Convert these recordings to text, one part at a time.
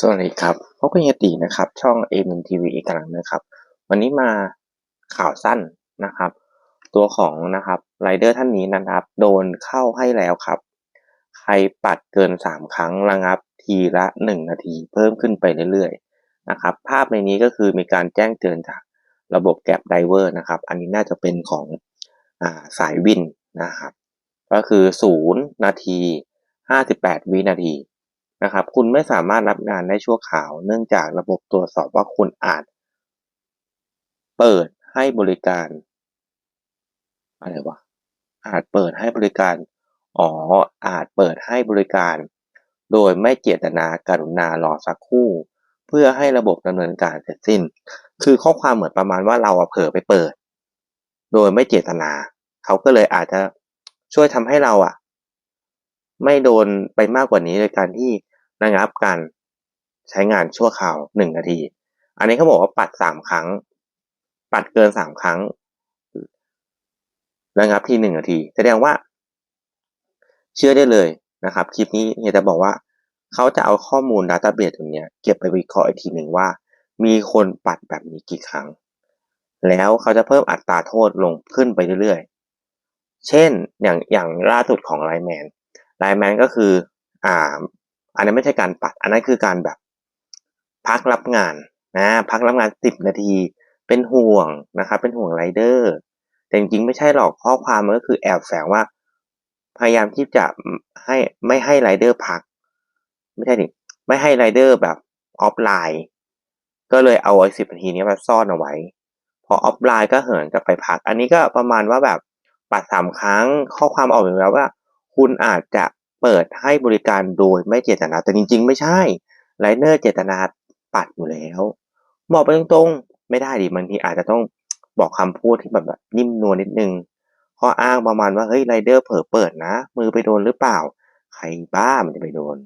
สวัสดีครับพบกับเฮียตีนะครับ ช่อง a อ m ทีวีอีกครั้งนะครับ วันนี้มาข่าวสั้นนะครับ ตัวของนะครับไรเดอร์ท่านนี้นะครับ โดนเข้าให้แล้วครับ ใครปัดเกิน 3 ครั้งระงับทีละ 1 นาที เพิ่มขึ้นไปเรื่อยๆนะครับ ภาพในนี้ก็คือมีการแจ้งเตือนจากระบบแก็บไดเวอร์นะครับ อันนี้น่าจะเป็นของอาสายวินนะครับ ก็คือ 0 นาที 58 วินาที นะครับ คุณไม่สามารถรับงานได้ชั่วคราว เนื่องจากระบบตรวจสอบว่าคุณอาจ เปิดให้บริการ อะไรวะ อาจเปิดให้บริการ อ๋อ อาจเปิดให้บริการ โดยไม่เจตนาการุณารอสักครู่ เพื่อให้ระบบดำเนินการเสร็จสิ้น คือข้อความเหมือนประมาณว่าเราเผลอไปเปิด โดยไม่เจตนา เขาก็เลยอาจจะช่วยทำให้เราอะไม่โดนไปมากกว่านี้โดยการที่ ระงับการใช้งานชั่วคราวหนึ่งนาที อันนี้เขาบอกว่าปัดสามครั้ง ปัดเกินสามครั้งระงับที่หนึ่งนาที แสดงว่า เชื่อได้เลยนะครับ คลิปนี้เฮียจะบอกว่าเขาจะเอาข้อมูลดัตต้าเบสตรงเนี้ยเก็บไปวิเคราะห์อีกทีหนึ่งว่า มีคนปัดแบบนี้กี่ครั้ง แล้วเขาจะเพิ่มอัตราโทษลงขึ้นไปเรื่อยๆ เช่นอย่างอย่างล่าสุดของไลแมนไลแมนก็คือ อ่า อันนั้นไม่ใช่การปัด อันนั้นคือการแบบ พักรับงานนะพักรับงานสิบนาที เป็นห่วงนะครับ เป็นห่วงไรเดอร์แต่จริงๆไม่ใช่หรอกข้อความมันก็คือแอบแฝงว่า พยายามที่จะให้ไม่ให้ไรเดอร์พัก ไม่ใช่ดิไม่ให้ไรเดอร์แบบออฟไลน์ ก็เลยเอาไอ้สิบนาทีนี้มาซ่อนเอาไว้ พอออฟไลน์ก็เหินกลับไปพัก อันนี้ก็ประมาณว่าแบบปัดสามครั้งข้อความออกมาแล้วว่า คุณอาจจะ เปิดให้บริการโดยไม่เจตนา แต่จริง ๆ ไม่ใช่ไรเดอร์เจตนาปัดอยู่แล้วบอกไปตรงๆ ไม่ได้ดิบางทีอาจจะต้องบอกคำพูดที่แบบแบบนิ่มนวลนิดนึงข้ออ้างประมาณว่าเฮ้ยไรเดอร์เผลอเปิดนะ มือไปโดนหรือเปล่า ใครบ้ามันจะไปโดน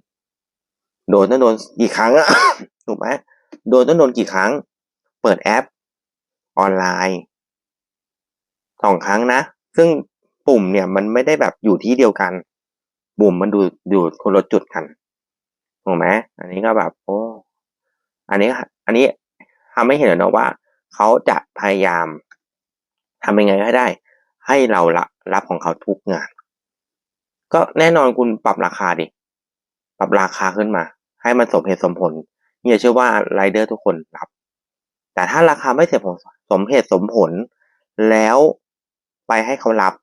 โดนต้องโดนกี่ครั้งอะถูกไหมโดนต้องโดนกี่ครั้ง เปิดแอป ออนไลน์สองครั้งนะ ซึ่งปุ่มเนี่ยมันไม่ได้แบบอยู่ที่เดียวกัน ปุ่มมันดูอยู่คนละจุดกันถูกไหมอันนี้ก็แบบโอ้อันนี้ อันนี้ทำให้เห็นนะว่าเขาจะพยายามทำยังไงก็ได้ ให้เราละรับของเขาทุกงาน ก็แน่นอนคุณปรับราคาดิ ปรับราคาขึ้นมา ให้มันสมเหตุสมผลเนี่ยเชื่อว่าไรเดอร์ทุกคนรับ แต่ถ้าราคาไม่เสมผลสมเหตุสมผล แล้วไปให้เขารับ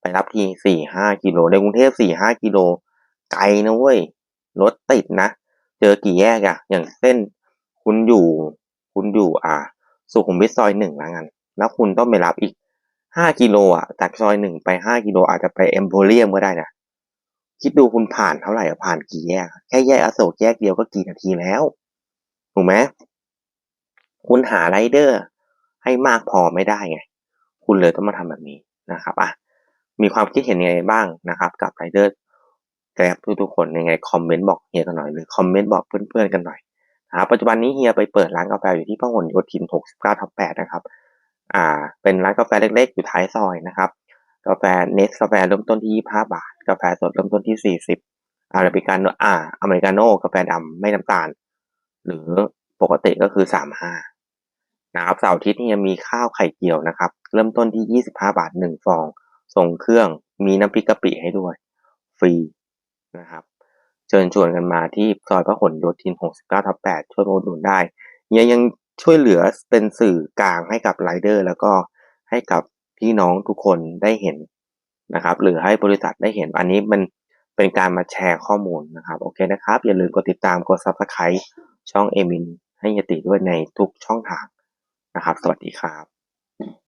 ไปรับทีสี่ห้ากิโลในกรุงเทพสี่ห้ากิโลไกลนะเว้ยรถติดนะ เจอกี่แยกอะอย่างเส้น คุณอยู่ คุณอยู่อ่า สุขุมวิทซอยหนึ่งล้วกันแล้วคุณต้องไปรับอีกห้ากิโลอะจากซอยหนึ่งไปห้ากิโลอาจจะไปเอ็มโพเรียมก็ได้นะคิดดูคุณผ่านเท่าไหร่ผ่านกี่แยก แค่แยกอโศกแยกเดียวก็กี่นาทีแล้วถูกไหมคุณหาไรเดอร์ให้มากพอไม่ได้ไง คุณเลยต้องมาทำแบบนี้นะครับอะ มีความคิดเห็นยังไงบ้างนะครับกับไรเดอร์แกร็บทุกๆคนยังไงคอมเมนต์บอกเฮียกันหน่อยหรือคอมเมนต์บอกเพื่อนๆกันหน่อยนะครับปัจจุบันนี้เฮียไปเปิดร้านกาแฟอยู่ที่พหลโยธิน 69ทับ8นะครับอ่าเป็นร้านกาแฟเล็กๆ อยู่ท้ายซอยนะครับกาแฟเนสกาแฟเริ่มต้นที่ 25 บาท กาแฟสดเริ่มต้นที่ 40อาราบิกาโนอ่าอเมริกาโน่กาแฟดำไม่น้ำตาล หรือปกติก็คือ 35นะครับเสาร์อาทิตย์นี่ยังมีข้าวไข่เจียวนะครับ เริ่มต้นที่ 25 บาท 1 ฟอง ส่งเครื่องมีน้ำพริกกะปิให้ด้วย ฟรีนะครับ เชิญชวนกันมาที่ซอยพหลโยธิน 69ทับ8ช่วยโอุดหนุนได้ยังยังช่วยเหลือเป็นสื่อกลางให้กับไรเดอร์ แล้วก็ให้กับพี่น้องทุกคนได้เห็นนะครับ หรือให้บริษัทได้เห็นอันนี้มันเป็นการมาแชร์ข้อมูลนะครับ โอเคนะครับ อย่าลืมกดติดตามกด subscribe ช่องเอมินให้ยติด้วยในทุกช่องทางนะครับ สวัสดีครับ